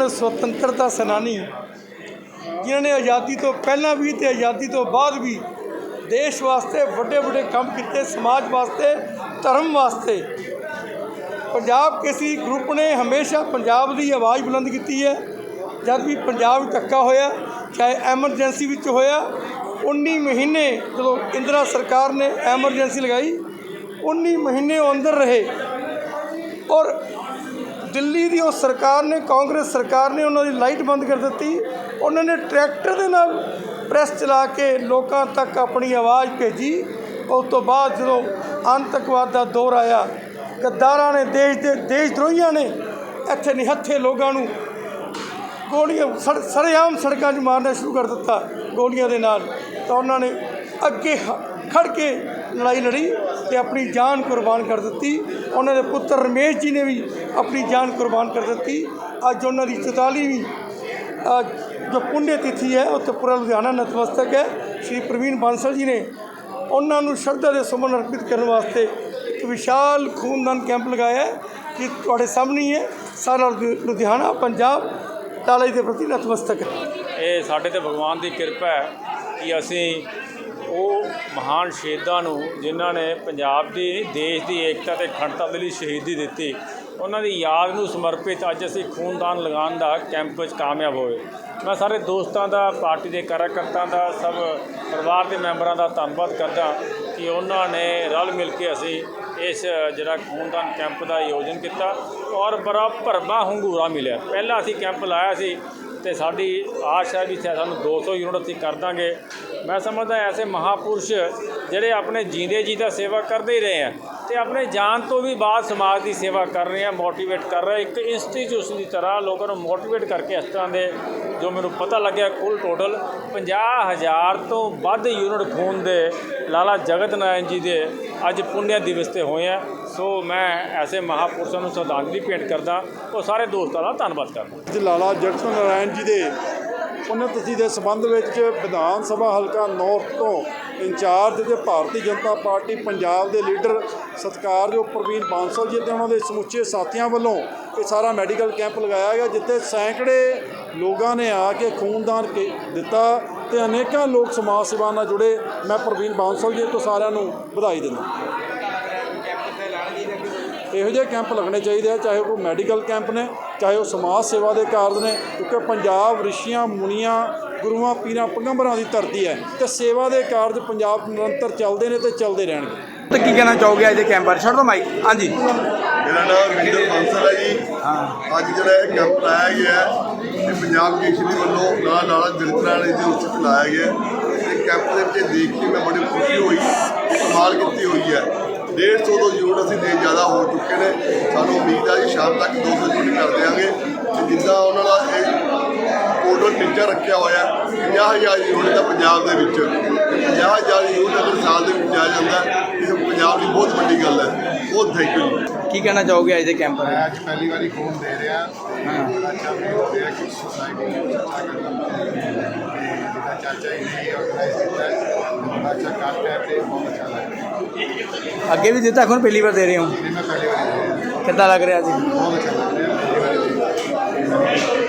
ਮਹਾਨ ਸੁਤੰਤਰਤਾ ਸੈਨਾਨੀ ਜਿਨ੍ਹਾਂ ਨੇ ਆਜ਼ਾਦੀ ਤੋਂ ਪਹਿਲਾਂ ਵੀ ਤੇ ਆਜ਼ਾਦੀ ਤੋਂ ਬਾਅਦ ਵੀ ਦੇਸ਼ ਵਾਸਤੇ ਵੱਡੇ ਵੱਡੇ ਕੰਮ ਕੀਤੇ, ਸਮਾਜ ਵਾਸਤੇ, ਧਰਮ ਵਾਸਤੇ। ਪੰਜਾਬ ਕਿਸੇ ਗਰੁੱਪ ਨੇ ਹਮੇਸ਼ਾ ਪੰਜਾਬ ਦੀ ਆਵਾਜ਼ ਬੁਲੰਦ ਕੀਤੀ ਹੈ। ਜਦ ਵੀ ਪੰਜਾਬ ਧੱਕਾ ਹੋਇਆ, ਚਾਹੇ ਐਮਰਜੈਂਸੀ ਵਿੱਚ ਹੋਇਆ 19 ਮਹੀਨੇ ਜਦੋਂ ਇੰਦਰਾ ਸਰਕਾਰ ਨੇ ਐਮਰਜੈਂਸੀ ਲਗਾਈ 19 ਮਹੀਨੇ ਉਹ ਅੰਦਰ ਰਹੇ। ਔਰ ਦਿੱਲੀ ਦੀ ਉਹ ਸਰਕਾਰ ਨੇ, ਕਾਂਗਰਸ ਸਰਕਾਰ ਨੇ ਉਹਨਾਂ ਦੀ ਲਾਈਟ ਬੰਦ ਕਰ ਦਿੱਤੀ। ਉਹਨਾਂ ਨੇ ਟਰੈਕਟਰ ਦੇ ਨਾਲ ਪ੍ਰੈਸ ਚਲਾ ਕੇ ਲੋਕਾਂ ਤੱਕ ਆਪਣੀ ਆਵਾਜ਼ ਭੇਜੀ। ਉਸ ਤੋਂ ਬਾਅਦ ਜਦੋਂ ਅੰਤਕਵਾਦ ਦਾ ਦੌਰ ਆਇਆ, ਗੱਦਾਰਾਂ ਨੇ, ਦੇਸ਼ ਦੇ ਦੇਸ਼ ਦਰੋਹੀਆਂ ਨੇ ਇੱਥੇ ਨਿਹੱਥੇ ਲੋਕਾਂ ਨੂੰ ਗੋਲੀਆਂ, ਸੜ ਸਰੇਆਮ ਸੜਕਾਂ 'ਚ ਮਾਰਨਾ ਸ਼ੁਰੂ ਕਰ ਦਿੱਤਾ ਗੋਲੀਆਂ ਦੇ ਨਾਲ। ਤਾਂ ਉਹਨਾਂ ਨੇ ਅੱਗੇ ਹ- ਖੜ ਕੇ ਲੜਾਈ ਲੜੀ। ਤੇ ਆਪਣੀ ਜਾਨ ਕੁਰਬਾਨ ਕਰ ਦਿੱਤੀ। ਉਹਨਾਂ ਦੇ ਪੁੱਤਰ ਰਮੇਸ਼ ਜੀ ਨੇ ਵੀ ਆਪਣੀ ਜਾਨ ਕੁਰਬਾਨ ਕਰ ਦਿੱਤੀ। ਅੱਜ ਉਹਨਾਂ ਦੀ 44ਵੀਂ ਜੋ ਪੁੰਨਿਆ ਤਿਥੀ ਹੈ ਉੱਥੇ ਪੂਰਾ ਲੁਧਿਆਣਾ ਨਤਮਸਤਕ ਹੈ। ਸ਼੍ਰੀ ਪ੍ਰਵੀਨ ਬਾਂਸਲ ਜੀ ਨੇ ਉਹਨਾਂ ਨੂੰ ਸ਼ਰਧਾ ਦੇ ਸੁਮਨ ਅਰਪਿਤ ਕਰਨ ਵਾਸਤੇ ਇੱਕ ਵਿਸ਼ਾਲ ਖੂਨਦਾਨ ਕੈਂਪ ਲਗਾਇਆ ਕਿ ਤੁਹਾਡੇ ਸਾਹਮਣੇ ਹੀ ਹੈ। ਸਾਰਾ ਲੁਧਿਆਣਾ, ਪੰਜਾਬ ਲਾਲਾ ਦੇ ਪ੍ਰਤੀ ਨਤਮਸਤਕ ਹੈ। ਇਹ ਸਾਡੇ ਤੇ ਭਗਵਾਨ ਦੀ ਕਿਰਪਾ ਹੈ ਕਿ ਅਸੀਂ ਉਹ ਮਹਾਨ ਸ਼ਹੀਦਾਂ ਨੂੰ ਜਿਨ੍ਹਾਂ ਨੇ ਪੰਜਾਬ ਦੀ, ਦੇਸ਼ ਦੀ ਏਕਤਾ ਤੇ ਅਖੰਡਤਾ ਦੇ ਲਈ ਸ਼ਹੀਦੀ ਦਿੱਤੀ, ਉਹਨਾਂ ਦੀ ਯਾਦ ਨੂੰ ਸਮਰਪਿਤ ਅੱਜ ਅਸੀਂ ਖੂਨਦਾਨ ਲਗਾਉਣ ਦਾ ਕੈਂਪ ਵਿੱਚ ਕਾਮਯਾਬ ਹੋਏ। ਮੈਂ ਸਾਰੇ ਦੋਸਤਾਂ ਦਾ, ਪਾਰਟੀ ਦੇ ਕਾਰਜਕਰਤਾਵਾਂ ਦਾ, ਸਭ ਪਰਿਵਾਰ ਦੇ ਮੈਂਬਰਾਂ ਦਾ ਧੰਨਵਾਦ ਕਰਦਾ ਕਿ ਉਹਨਾਂ ਨੇ ਰਲ ਮਿਲ ਕੇ ਅਸੀਂ ਇਸ, ਜਿਹੜਾ ਖੂਨਦਾਨ ਕੈਂਪ ਦਾ ਆਯੋਜਨ ਕੀਤਾ ਔਰ ਬੜਾ ਭਰਮਾ ਹੰਗੂਰਾ ਮਿਲਿਆ। ਪਹਿਲਾਂ ਅਸੀਂ ਕੈਂਪ ਲਾਇਆ ਸੀ ਤੇ ਸਾਡੀ ਆਸ ਹੈ ਵੀ ਸ਼ਾਇਦ ਸਾਨੂੰ 200 ਯੂਨਿਟ ਅਸੀਂ ਕਰ ਦਾਂਗੇ। ਮੈਂ ਸਮਝਦਾ ਐਸੇ ਮਹਾਪੁਰਸ਼ ਜਿਹੜੇ ਆਪਣੇ ਜੀਂਦੇ ਜੀ ਦਾ ਸੇਵਾ ਕਰਦੇ ਹੀ ਰਹੇ ਆ ਤੇ ਆਪਣੇ ਜਾਨ ਤੋਂ ਵੀ ਬਾਅਦ ਸਮਾਜ ਦੀ ਸੇਵਾ ਕਰ ਰਹੇ ਆ ਮੋਟੀਵੇਟ ਕਰ ਰਹੇ ਇੱਕ ਇੰਸਟੀਚਿਊਸ਼ਨ ਦੀ ਤਰ੍ਹਾਂ ਲੋਕਾਂ ਨੂੰ ਮੋਟੀਵੇਟ ਕਰਕੇ ਇਸ ਤਰ੍ਹਾਂ ਦੇ ਜੋ ਮੈਨੂੰ ਪਤਾ ਲੱਗਿਆ ਕੁੱਲ ਟੋਟਲ 50000 ਤੋਂ ਵੱਧ ਯੂਨਿਟ ਖੂਨ ਦੇ ਲਾਲਾ ਜਗਤ ਨਾਰਾਇਣ ਜੀ ਦੇ ਅੱਜ ਪੁੰਨਿਆ ਦਿਵਸ ਤੇ ਹੋਏ ਆ। ਸੋ ਮੈਂ ਐਸੇ ਮਹਾਪੁਰਸ਼ਾਂ ਨੂੰ ਸ਼ਰਧਾਂਜਲੀ ਭੇਂਟ ਕਰਦਾ, ਉਹ ਸਾਰੇ ਦੋਸਤਾਂ ਦਾ ਧੰਨਵਾਦ ਕਰਦਾ। ਅੱਜ ਲਾਲਾ ਜਗਤ ਨਾਰਾਇਣ ਜੀ ਦੇ ਪੁੰਨਤ ਦੇ ਸੰਬੰਧ ਵਿੱਚ ਵਿਧਾਨ ਸਭਾ ਹਲਕਾ ਨੌਰਥ ਤੋਂ ਇੰਚਾਰਜ ਤੇ ਭਾਰਤੀ ਜਨਤਾ ਪਾਰਟੀ ਪੰਜਾਬ ਦੇ ਲੀਡਰ ਸਤਿਕਾਰਯੋਗ ਪ੍ਰਵੀਨ ਬਾਂਸਲ ਜੀ ਤੇ ਉਹਨਾਂ ਦੇ ਸਮੁੱਚੇ ਸਾਥੀਆਂ ਵੱਲੋਂ ਇਹ ਸਾਰਾ ਮੈਡੀਕਲ ਕੈਂਪ ਲਗਾਇਆ ਗਿਆ, ਜਿੱਥੇ ਸੈਂਕੜੇ ਲੋਕਾਂ ਨੇ ਆ ਕੇ ਖੂਨਦਾਨ ਦਿੱਤਾ ਤੇ ਅਨੇਕਾਂ ਲੋਕ ਸਮਾਜ ਸੇਵਾ ਨਾਲ ਜੁੜੇ। ਮੈਂ ਪ੍ਰਵੀਨ ਬਾਂਸਲ ਜੀ ਤੋਂ ਸਾਰਿਆਂ ਨੂੰ ਵਧਾਈ ਦਿੰਦਾ। ਇਹੋ ਜਿਹੇ ਕੈਂਪ ਲੱਗਣੇ ਚਾਹੀਦੇ ਆ ਚਾਹੇ ਉਹ ਮੈਡੀਕਲ ਕੈਂਪ ਨੇ ਚਾਹੇ ਉਹ ਸਮਾਜ ਸੇਵਾ ਦੇ ਕਾਰਜ ਨੇ ਕਿਉਂਕਿ ਪੰਜਾਬ ਰਿਸ਼ੀਆਂ ਮੁਨੀਆਂ ਗੁਰੂਆਂ ਪੀਰਾਂ ਪੈਗੰਬਰਾਂ ਦੀ ਧਰਤੀ ਹੈ ਤੇ ਸੇਵਾ ਦੇ ਕਾਰਜ ਪੰਜਾਬ ਨਿਰੰਤਰ ਚੱਲਦੇ ਨੇ ਤੇ ਚੱਲਦੇ ਰਹਿਣਗੇ। ਤੇ ਕੀ ਕਹਿਣਾ ਚਾਹੋਗੇ ਅੱਜ ਦੇ ਕੈਂਪ ਬਾਰੇ? ਛੱਡ ਦੋ ਮਾਈਕ ਹਾਂਜੀ। ਮੇਰਾ ਨਾਮ ਰਵਿੰਦਰ ਬਾਂਸਲ ਹੈ ਜੀ। ਅੱਜ ਜਿਹੜਾ ਇਹ ਕੈਂਪ ਲਾਇਆ ਗਿਆ ਹੈ ਇਹ ਪੰਜਾਬ ਕੇਸ਼ਰੀ ਵੱਲੋਂ ਨਾਲ ਨਾਲ ਜਗਤਰਾਣੇ ਦੇ ਉਸਤ ਲਾਇਆ ਗਿਆ ਹੈ। ਇਹ ਕੈਂਪ ਦੇ ਵਿੱਚ ਦੇਖ ਕੇ ਮੈਂ ਬੜੀ ਖੁਸ਼ੀ ਹੋਈ ਕਮਾਲ ਕੀਤੀ ਹੋਈ ਹੈ। 150 ਤੋਂ ਯੂਨਿਟ ਅਸੀਂ ਦੇ ਜ਼ਿਆਦਾ ਹੋ ਚੁੱਕੇ ਨੇ। ਸਾਨੂੰ ਉਮੀਦ ਹੈ ਜੀ ਸ਼ਾਮ ਤੱਕ 200 ਯੂਨਿਟ ਕਰ ਦੇਵਾਂਗੇ ਤੇ ਜਿੱਦਾਂ ਉਹਨਾਂ ਦਾ ਇਹ ਕੋਡਲ ਟੀਚਾ ਰੱਖਿਆ ਹੋਇਆ 50000 ਯੂਨਿਟ ਦਾ ਪੰਜਾਬ ਦੇ ਵਿੱਚ। 50000 ਯੂਨਿਟ ਅਗਰ ਸਾਲ ਦੇ ਵਿੱਚ ਆ ਜਾਂਦਾ। ਹੈ, ਇਹ ਪੰਜਾਬ ਦੀ ਬਹੁਤ ਵੱਡੀ ਗੱਲ ਹੈ। ਬਹੁਤ ਥੈਂਕ ਯੂ ਕੀ ਕਹਿਣਾ ਚਾਹੋਗੇ ਅੱਜ ਦੇ ਕੈਂਪ ਬਾਰੇ? ਮੈਂ ਅੱਜ ਪਹਿਲੀ ਵਾਰੀ ਖੂਨ ਦੇ ਰਿਹਾ। ਬੜਾ ਅੱਛਾ ਹੋ ਰਿਹਾ ਕਿ ਸੋਸਾਇਟੀ ਨੂੰ ਅੱਛਾ ਕਰਨਾ। ਚਾਚਾ ਨੇ ਆਰਗੇਨਾਈਜ਼ ਕੀਤਾ ਹੈ ਬੜਾ ਅੱਛਾ ਕੰਮ ਹੈ ਤੇ ਬਹੁਤ ਅੱਛਾ ਲੱਗ ਰਿਹਾ ਅੱਗੇ ਵੀ ਦਿੱਤਾ ਹੁਣ ਪਹਿਲੀ ਵਾਰ ਦੇ ਰਹੇ ਹੋ। ਕਿੱਦਾਂ ਲੱਗ ਰਿਹਾ ਜੀ? ਬਹੁਤ ਅੱਛਾ ਲੱਗ ਰਿਹਾ ਪਹਿਲੀ ਵਾਰੀ